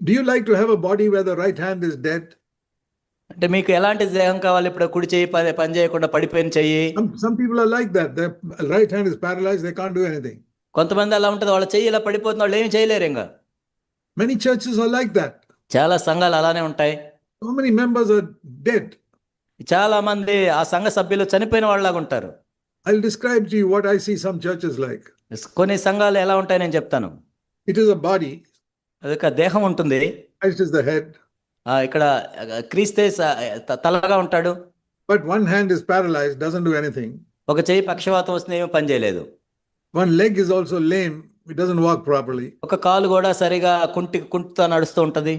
Do you like to have a body where the right hand is dead? అంటే మీకు ఎలాంటి దేహం కావాలి ఇప్పుడు కుడి చేయి పని పని చేయకుండా పడిపోయిన చెయ్యి Some, some people are like that. Their right hand is paralyzed, they can't do anything. కొంతమంది అలా ఉంటుంది వాళ్ళ చెయ్యి ఇలా పడిపోతుంది వాళ్ళు ఏమి చేయలేరు ఇంకా Many churches are like that. చాలా సంఘాలు అలానే ఉంటాయి So many members are dead. చాలా మంది ఆ సంఘ సభ్యులు చనిపోయిన వాళ్ళలాగా ఉంటారు I'll describe to you what I see some churches like. కొన్ని సంఘాలు ఎలా ఉంటాయి నేను చెప్తాను It is a body, అదొక దేహం ఉంటుంది. ఇక్కడ క్రీస్తే తలగా ఉంటాడు. But one hand is paralyse doesn't do anything ఒక చెయ్యి పక్షవాతం వస్తుంది ఏమీ పని చేయలేదు. One leg is also lame it doesn't walk properly ఒక కాలు కూడా సరిగా కుంటి కుంటితో నడుస్తూ ఉంటది.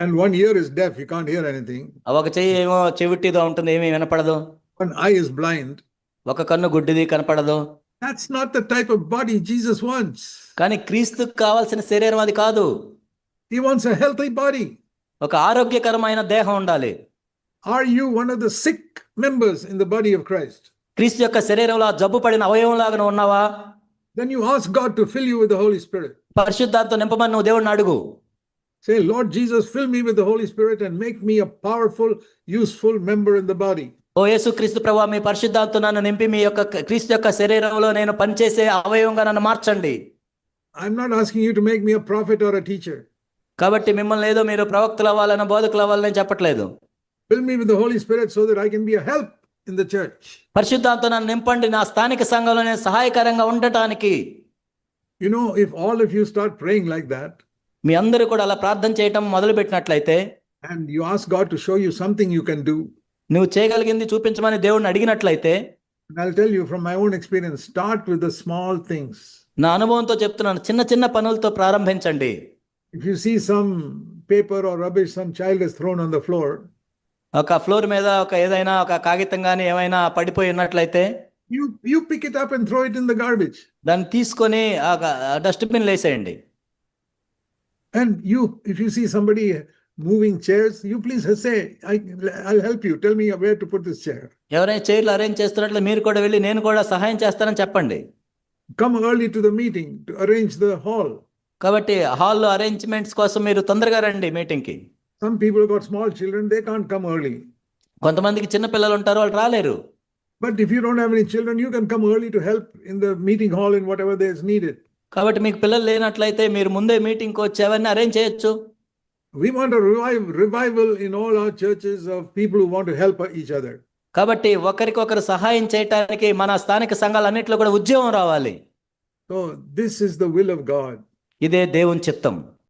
And one ear is deaf you can't hear anything ఒక చేయి ఏమో చెవిటిదో ఉంటుంది ఏమీ వినపడదు. వన్ ఐ ఇస్ బ్లైండ్ ఒక కన్ను గుడ్డిది కనపడదు. That's not the type of body Jesus wants కానీ క్రీస్తుకు కావాల్సిన శరీరం అది కాదు. He wants a healthy body. ఒక ఆరోగ్యకరమైన దేహం ఉండాలి Are you one of the sick members in the body of Christ? క్రీస్తు యొక్క శరీరంలో ఆ జబ్బు పడిన అవయవం లాగా ఉన్నావా Then you ask God to fill you with the Holy Spirit. పరిశుద్ధాంతో నింపమని నువ్వు దేవుడిని అడుగు Say, Lord Jesus, fill me with the Holy Spirit and make me a powerful, useful member in the body. ఓ యేసు క్రీస్తు ప్రభా మీ పరిశుద్ధాంతో నన్ను నింపి మీ యొక్క క్రీస్తు యొక్క శరీరంలో నేను పనిచేసే అవయవంగా నన్ను మార్చండి I'm not asking you to make me a prophet or a teacher. కాబట్టి మిమ్మల్ని ఏదో మీరు ప్రవక్తలు అవ్వాలని బోధకులు అవ్వాలని చెప్పట్లేదు. పరిశుద్ధాంత నన్ను నింపండి. నా స్థానిక సంఘంలోనే సహాయకరంగా ఉండటానికి. You know if all if you start praying like that మీ అందరూ కూడా అలా ప్రార్థన చేయటం మొదలు పెట్టినట్లయితే and you ask God to show you something you can do నువ్వు చేయగలిగింది చూపించమని దేవుణ్ణి అడిగినట్లయితే I'll tell you from my own experience start with the small things నా అనుభవంతో చెప్తున్నాను చిన్న చిన్న పనులతో ప్రారంభించండి. If you see some paper or rubbish some child is thrown on the floor ఒక ఫ్లోర్ మీద ఒక ఏదైనా ఒక కాగితం గానీ ఏమైనా పడిపోయి ఉన్నట్లయితే you you pick it up and throw it in the garbage దాన్ని తీసుకొని ఆ dust bin లేసేయండి and you if you see somebody moving chairs you please say I I'll help you tell me where to put this chair ఎవరైనా chair arrange చేస్తున్నట్లు మీరు కూడా వెళ్ళి నేను కూడా సహాయం చేస్తానని చెప్పండి. Come early to the meeting to arrange the hall కాబట్టి హాల్ అరేంజ్మెంట్స్ కోసం మీరు తొందరగా రండి మీటింగ్కి. Some people got small children they can't come early కొంతమందికి చిన్న పిల్లలు ఉంటారు వాళ్ళు రాలేరు. But if you don't have any children you can come early to help in the meeting hall in whatever they is needed కాబట్టి మీకు పిల్లలు లేనట్లయితే మీరు ముందే మీటింగ్కు వచ్చి అవన్నీ అరేంజ్ చేయొచ్చు. We want to revive revival in all our churches of people who want to help each other కాబట్టి ఒకరికొకరు సహాయం చేయడానికి మన స్థానిక సంఘాలన్నిటిలో కూడా ఉద్యమం రావాలి. So this is the will of God ఇదే దేవుని చిత్తం.